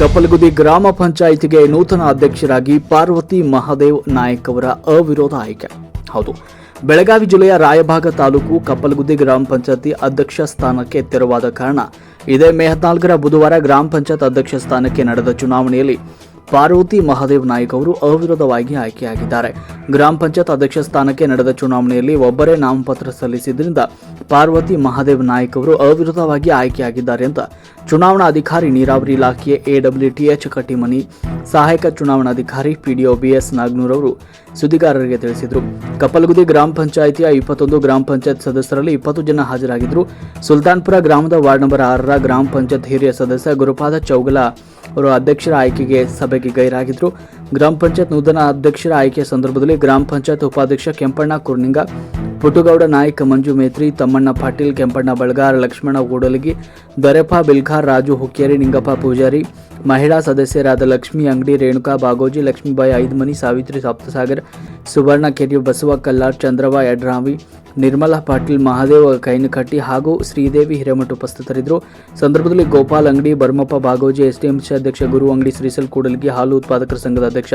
ಕಪ್ಪಲಗುದಿ ಗ್ರಾಮ ಪಂಚಾಯಿತಿಗೆ ನೂತನ ಅಧ್ಯಕ್ಷರಾಗಿ ಪಾರ್ವತಿ ಮಹಾದೇವ್ ನಾಯಕ್ ಅವರ ಅವಿರೋಧ ಆಯ್ಕೆ. ಹೌದು, ಬೆಳಗಾವಿ ಜಿಲ್ಲೆಯ ರಾಯಭಾಗ ತಾಲೂಕು ಕಪ್ಪಲಗುದ್ದಿ ಗ್ರಾಮ ಪಂಚಾಯತಿ ಅಧ್ಯಕ್ಷ ಸ್ಥಾನಕ್ಕೆ ತೆರವಾದ ಕಾರಣ ಇದೇ ಮೇ ಹದಿನಾಲ್ಕರ ಬುಧವಾರ ಗ್ರಾಮ ಪಂಚಾಯತ್ ಅಧ್ಯಕ್ಷ ಸ್ಥಾನಕ್ಕೆ ನಡೆದ ಚುನಾವಣೆಯಲ್ಲಿ ಪಾರ್ವತಿ ಮಹಾದೇವ್ ನಾಯ್ಕ್ ಅವರು ಅವಿರೋಧವಾಗಿ ಆಯ್ಕೆಯಾಗಿದ್ದಾರೆ. ಗ್ರಾಮ ಪಂಚಾಯತ್ ಅಧ್ಯಕ್ಷ ಸ್ಥಾನಕ್ಕೆ ನಡೆದ ಚುನಾವಣೆಯಲ್ಲಿ ಒಬ್ಬರೇ ನಾಮಪತ್ರ ಸಲ್ಲಿಸಿದ್ರಿಂದ ಪಾರ್ವತಿ ಮಹಾದೇವ್ ನಾಯ್ಕ್ ಅವರು ಅವಿರೋಧವಾಗಿ ಆಯ್ಕೆಯಾಗಿದ್ದಾರೆ ಅಂತ ಚುನಾವಣಾ ಅಧಿಕಾರಿ ನೀರಾವರಿ ಇಲಾಖೆಯ ಎಡಬ್ಲ್ಯೂಟಿಎಚ್ ಕಟ್ಟಿಮನಿ, ಸಹಾಯಕ ಚುನಾವಣಾಧಿಕಾರಿ ಪಿಡಿಒ ಬಿಎಸ್ ನಾಗ್ನೂರ್ ಅವರು ಸುದ್ದಿಗಾರರಿಗೆ ತಿಳಿಸಿದರು. ಕಪ್ಪಲಗುದಿ ಗ್ರಾಮ ಪಂಚಾಯಿತಿಯ ಇಪ್ಪತ್ತೊಂದು ಗ್ರಾಮ ಪಂಚಾಯತ್ ಸದಸ್ಯರಲ್ಲಿ ಇಪ್ಪತ್ತು ಜನ ಹಾಜರಾಗಿದ್ದರು. ಸುಲ್ತಾನ್ಪುರ ಗ್ರಾಮದ ವಾರ್ಡ್ ನಂಬರ್ ಆರರ ಗ್ರಾಮ ಪಂಚಾಯತ್ ಹಿರಿಯ ಸದಸ್ಯ ಗುರುಪಾದ ಚೌಗಲ ಅವರು ಅಧ್ಯಕ್ಷರ ಆಯ್ಕೆಗೆ ಸಭೆಗೆ ಗೈರಾಗಿದ್ದರು ಗ್ರಾಮ ಪಂಚಾಯತ್ ನೂತನ ಅಧ್ಯಕ್ಷರ ಆಯ್ಕೆಯ ಸಂದರ್ಭದಲ್ಲಿ ಗ್ರಾಮ ಪಂಚಾಯತ್ ಉಪಾಧ್ಯಕ್ಷ ಕೆಂಪಣ್ಣ ಕುರ್ನಿಂಗ, ಪುಟ್ಟುಗೌಡ ನಾಯ್ಕ ಮಂಜು ಮೇತ್ರಿ, ತಮ್ಮಣ್ಣ ಪಾಟೀಲ್, ಕೆಂಪಣ್ಣ ಬಳಗಾರ್, ಲಕ್ಷ್ಮಣ ಗೂಡಲಗಿ ದೊರೆಪ ಬಿಲ್ಖಾರ್ ರಾಜು ಹುಕ್ಕೇರಿ ನಿಂಗಪ್ಪ ಪೂಜಾರಿ, ಮಹಿಳಾ ಸದಸ್ಯರಾದ ಲಕ್ಷ್ಮಿ ಅಂಗಡಿ, ರೇಣುಕಾ ಬಾಗೋಜಿ, ಲಕ್ಷ್ಮೀಬಾಯಿ ಐದ್ಮನಿ, ಸಾವಿತ್ರಿ ಸಪ್ತಸಾಗರ್, ಸುವರ್ಣ ಕೆರಿಯು ಬಸವ ಕಲ್ಲಾರ್, ಚಂದ್ರವ ಯಡ್ರಾವಿ ನಿರ್ಮಲಾ ಪಾಟೀಲ್, ಮಹಾದೇವ ಕೈನಕಟ್ಟಿ ಹಾಗೂ ಶ್ರೀದೇವಿ ಹಿರೇಮಠ ಉಪಸ್ಥಿತರಿದ್ದರು. ಸಂದರ್ಭದಲ್ಲಿ ಗೋಪಾಲ್ ಅಂಗಡಿ, ಬರ್ಮಪ್ಪ ಬಾಗೋಜಿ, ಎಸ್ಡಿಎಂಸಿ ಅಧ್ಯಕ್ಷ ಗುರು ಅಂಗಡಿ, ಶ್ರೀಸಲ್ ಕೂಡಲಗಿ, ಹಾಲು ಉತ್ಪಾದಕರ ಸಂಘದ ಅಧ್ಯಕ್ಷ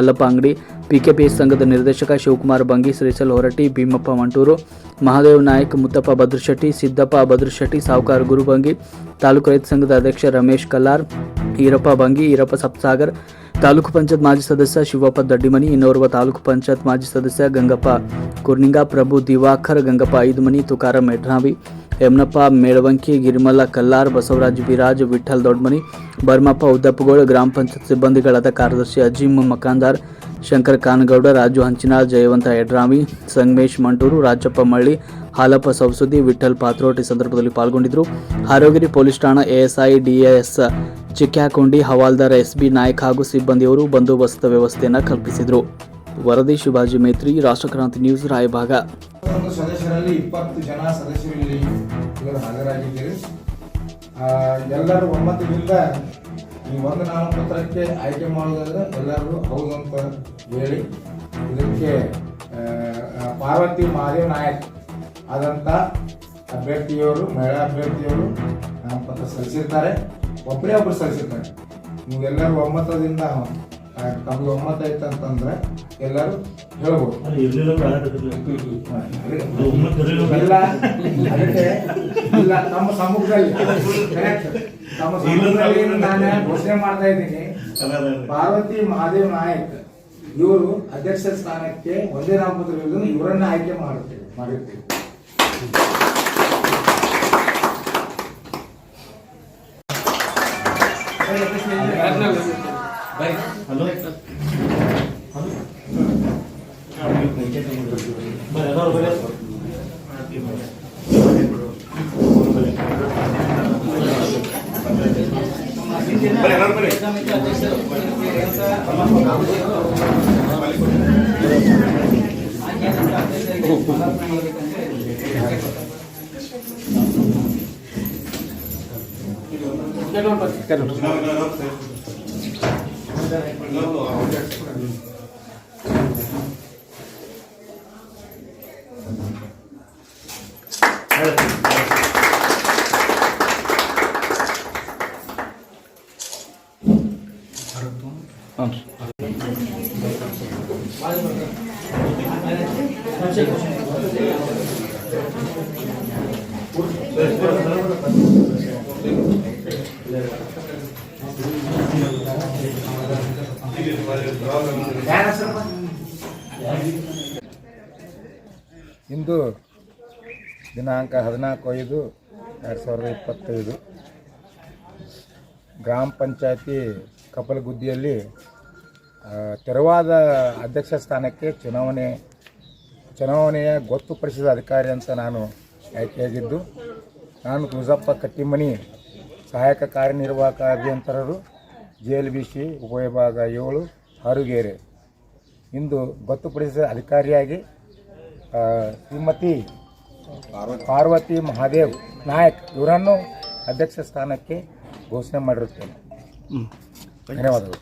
ಅಲ್ಲಪ್ಪ ಅಂಗಡಿ ಪಿಕೆಪಿಎಸ್ ಸಂಘದ ನಿರ್ದೇಶಕ ಶಿವಕುಮಾರ್ ಬಂಗಿ, ಶ್ರೀಸಲ್ ಹೊರಟಿ ಭೀಮಪ್ಪ ಮಂಟೂರು, ಮಹಾದೇವ್ ನಾಯಕ್, ಮುತ್ತಪ್ಪ ಭದ್ರಶೆಟ್ಟಿ, ಸಿದ್ದಪ್ಪ ಭದ್ರಶೆಟ್ಟಿ, ಸಾವುಕಾರ ಗುರುಬಂಗಿ ತಾಲೂಕು ರೈತ ಸಂಘದ ಅಧ್ಯಕ್ಷ ರಮೇಶ್ ಕಲ್ಲಾರ್, ಈರಪ್ಪ ಬಂಗಿ, ಈರಪ್ಪ ಸಪ್ಸಾಗರ್ ತಾಲೂಕು ಪಂಚಾಯತ್ ಮಾಜಿ ಸದಸ್ಯ ಶಿವಪ್ಪ ದಡ್ಡಿಮನಿ, ಇನ್ನೋರ್ವ ತಾಲೂಕು ಪಂಚಾಯತ್ ಮಾಜಿ ಸದಸ್ಯ ಗಂಗಪ್ಪ ಕುರ್ನಿಂಗ ಪ್ರಭು, ದಿವಾಕರ್ ಗಂಗಪ್ಪ ಐದುಮನಿ, ತುಕಾರ ಮೆಡ್ರಾವಿ ಯಮನಪ್ಪ ಮೇಳವಂಕಿ, ಗಿರಿಮಲ್ಲ ಕಲ್ಲಾರ್, ಬಸವರಾಜ್ ವಿರಾಜ್, ವಿಠಲ್ ದೊಡ್ಮನಿ, ಬರ್ಮಪ್ಪ ಉದ್ದಪ್ಪಗೋಳ್, ಗ್ರಾಮ ಪಂಚಾಯತ್ ಸಿಬ್ಬಂದಿಗಳಾದ ಕಾರ್ಯದರ್ಶಿ ಅಜೀಮ್ ಮಕಾಂದಾರ್ ಶಂಕರ್ ಕಾನಗೌಡ, ರಾಜು ಹಂಚಿನಾಳ್, ಜಯವಂತ ಯಡ್ರಾಮಿ ಸಂಗಮೇಶ್ ಮಂಟೂರು, ರಾಜಪ್ಪ ಮಳ್ಳಿ, ಹಾಲಪ್ಪ ಸವಸುದ್ದಿ ವಿಠಲ್ ಪಾತ್ರೋಟಿ ಸಂದರ್ಭದಲ್ಲಿ ಪಾಲ್ಗೊಂಡಿದ್ದರು. ಹಾರೋಗಿರಿ ಪೊಲೀಸ್ ಠಾಣಾ ಎಎಸ್ಐ ಡಿಎಎಸ್ ಚಿಕ್ಯಾಕೊಂಡಿ ಹವಾಲ್ದಾರ್ ಎಸ್ಬಿ ನಾಯ್ಕ್ ಹಾಗೂ ಸಿಬ್ಬಂದಿಯವರು ಬಂದೋಬಸ್ತ್ ವ್ಯವಸ್ಥೆಯನ್ನು ಕಲ್ಪಿಸಿದರು. ವರದಿ ಶಿವಾಜಿ ಮೇತ್ರಿ ರಾಷ್ಟ್ರಕ್ರಾಂತಿ ನ್ಯೂಸ್, ರಾಯಭಾಗ. ಸದಸ್ಯರಲ್ಲಿ ಇಪ್ಪತ್ತು ಜನ ಸದಸ್ಯರಲ್ಲಿ ಎಲ್ಲರೂ ಈ ಒಂದು ನಾಮಪತ್ರಕ್ಕೆ ಆಯ್ಕೆ ಮಾಡೋದಾದ್ರೆ ಎಲ್ಲರೂ ಹೌದು ಅಂತ ಹೇಳಿ. ಇದಕ್ಕೆ ಪಾರ್ವತಿ ಮಹಾದೇವ್ ನಾಯಕ್ ಆದಂಥ ಅಭ್ಯರ್ಥಿಯವರು, ಮಹಿಳಾ ಅಭ್ಯರ್ಥಿಯವರು ನಾಮಪತ್ರ ಸಲ್ಲಿಸಿರ್ತಾರೆ. ಒಬ್ಬರೇ ಒಬ್ಬರು ಸಲ್ಲಿಸಿರ್ತಾರೆ. ನೀವೆಲ್ಲರೂ ಒಮ್ಮತದಿಂದ ತಮಗೆ ಒಮ್ಮತ ಇತ್ತಂತಂದರೆ ಎಲ್ಲರೂ ನಮ್ಮ ನಾನು ಘೋಷಣೆ ಮಾಡ್ತಾ ಇದ್ದೀನಿ ಪಾರ್ವತಿ ಮಹಾದೇವ್ ನಾಯಕ್ ಇವರು ಅಧ್ಯಕ್ಷ ಸ್ಥಾನಕ್ಕೆ ಒಂದೇ ನಾಮಪತ್ರ ಇವರನ್ನ ಆಯ್ಕೆ ಮಾಡುತ್ತೇವೆ ಮಾಡಿರ್ತೀವಿ ಹಲೋ? సమితి అధ్యక్షుడు ಇಂದು ದಿನಾಂಕ ಹದಿನಾಲ್ಕು ಐದು ಎರಡು ಸಾವಿರದ ಇಪ್ಪತ್ತೈದು. ಗ್ರಾಮ ಪಂಚಾಯತಿ ಕಪಲಗುದ್ದಿಯಲ್ಲಿ ತೆರವಾದ ಅಧ್ಯಕ್ಷ ಸ್ಥಾನಕ್ಕೆ ಚುನಾವಣೆ, ಚುನಾವಣೆಯ ಗೊತ್ತುಪಡಿಸಿದ ಅಧಿಕಾರಿ ಅಂತ ನಾನು ಆಯ್ಕೆಯಾಗಿದ್ದು ನಾನು ತುಳಸಪ್ಪ ಕಟ್ಟಿಮನಿ ಸಹಾಯಕ ಕಾರ್ಯನಿರ್ವಾಹಕ ಅಭಿಯಂತರರು ಜೆ ಎಲ್ ಬಿ ಸಿ ಉಪವಿಭಾಗ ಏಳು ಹಾರುಗೇರೆ. ಇಂದು ಗೊತ್ತುಪಡಿಸಿದ ಅಧಿಕಾರಿಯಾಗಿ ಶ್ರೀಮತಿ ಪಾರ್ವತಿ ಮಹಾದೇವ್ ನಾಯಕ್ ಇವರನ್ನು ಅಧ್ಯಕ್ಷ ಸ್ಥಾನಕ್ಕೆ ಘೋಷಣೆ ಮಾಡಿರುತ್ತೇನೆ. ಧನ್ಯವಾದಗಳು.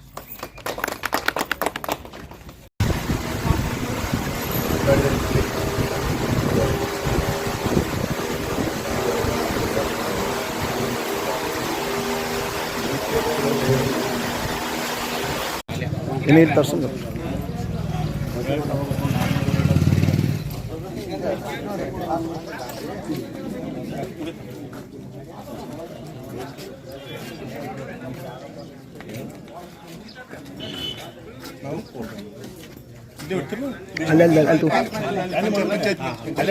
ini tersebut അല്ല അല്ല അല്ലു അല്ല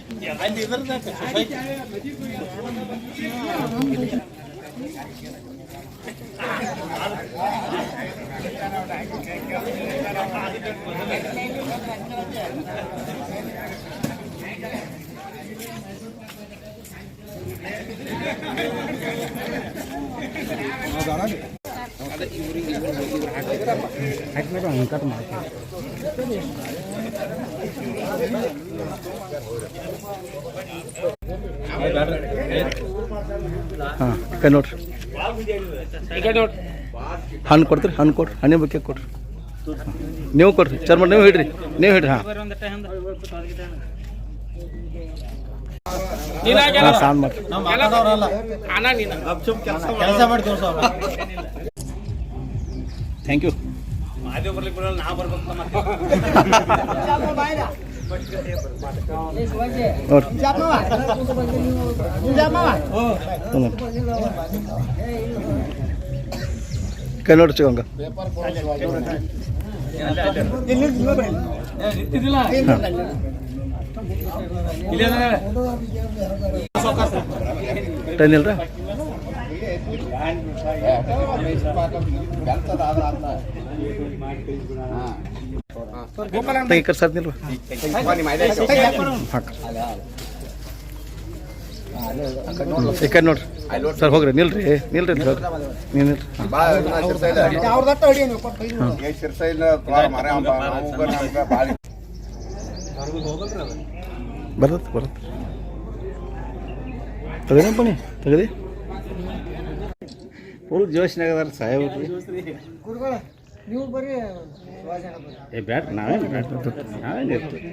عندي برده ما دارك ಅಪ್ಪಾಜಿ ಸದಸ್ಯರು ನೋಡ ಹಾಂ ಕೈ ನೋಡ್ರಿ ಹಣ್ಣು ಕೊಡ್ತೀರಿ ಹಣ್ಣು ಕೊಡ್ರಿ ಹಣ್ಣಿನ ಬಗ್ಗೆ ಕೊಡ್ರಿ ನೀವು ಕೊಡ್ರಿ ಚರ್ಮ ನೀವು ಹಿಡ್ರಿ ನೀವು ಹಿಡ್ರಿ ಹಾಂ ಹಾಂ ಸಾನ್ ಮಾಡ್ರಿ ಕೆಲಸ ಮಾಡ್ತೀವಿ ಥ್ಯಾಂಕ್ ಯು ಕೈ ನೋಡ್ರಿ ಚಿಕ್ಕಂಗ ಟೈನ್ ಇಲ್ರ? ಈ ಕಡೆ ನೋಡ್ರಿ. ಸರ್ ಹೋಗ್ರಿ. ನಿಲ್ರಿ. ನಿಲ್ರಿ ಹೋಗ್ರಿ. ನೀವು ನಿಲ್ರಿ. ಬರತ್ತೆ ಬರತ್ತೆ. ಪಣಿ ತೆಗದಿ? ಫುಲ್ ಜೋಶ್ನಾಗ ಅದಾರ ಸಾಹೇಬ್ರಿ ಏ ಬ್ಯಾಟ್ ನಾವೇನು ಬ್ಯಾಟ್ ನಾವೇನು ಇರ್ತೀವಿ?